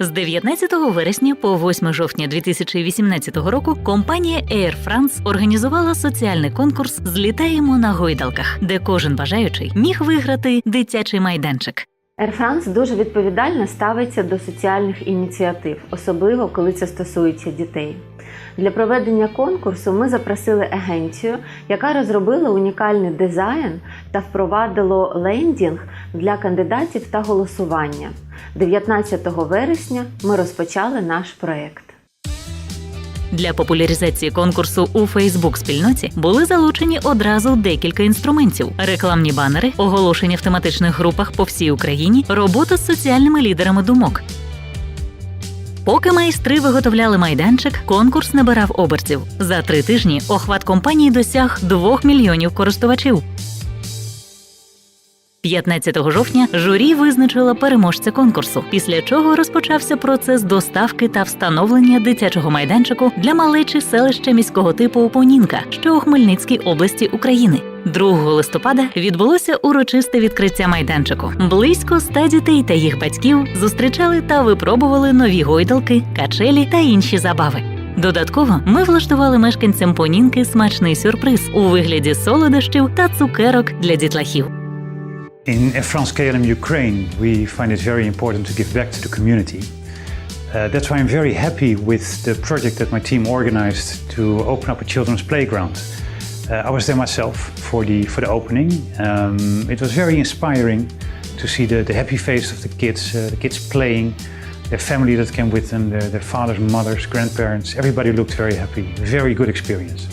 З 19 вересня по 8 жовтня 2018 року компанія Air France організувала соціальний конкурс Злітаємо на гойдалках, де кожен бажаючий міг виграти дитячий майданчик. Air France дуже відповідально ставиться до соціальних ініціатив, особливо коли це стосується дітей. Для проведення конкурсу ми запросили агенцію, яка розробила унікальний дизайн та впровадило лендінг для кандидатів та голосування. 19 вересня ми розпочали наш проект. Для популяризації конкурсу у Фейсбук спільноті були залучені одразу декілька інструментів: рекламні банери, оголошення в тематичних групах по всій Україні, робота з соціальними лідерами думок. Поки майстри виготовляли майданчик, конкурс набирав обертів. За три тижні охват компанії досяг 2 мільйонів користувачів. 15 жовтня журі визначило переможця конкурсу, після чого розпочався процес доставки та встановлення дитячого майданчику для малечі селища міського типу Опонінка, що у Хмельницькій області України. 2 листопада відбулося урочисте відкриття майданчику. Близько ста дітей та їх батьків зустрічали та випробували нові гойдалки, качелі та інші забави. Додатково ми влаштували мешканцям Понінки смачний сюрприз у вигляді солодощів та цукерок для дітлахів. In France KLM Ukraine, we find it very important to give back to the community. Uh, that's why I'm very happy with the project that my team organized to open up a children's playground. Uh, I was there myself for the for the opening. Um, it was very inspiring to see the, the happy face of the kids, uh, the kids playing, their family that came with them, their, their fathers, mothers, grandparents. Everybody looked very happy. Very good experience.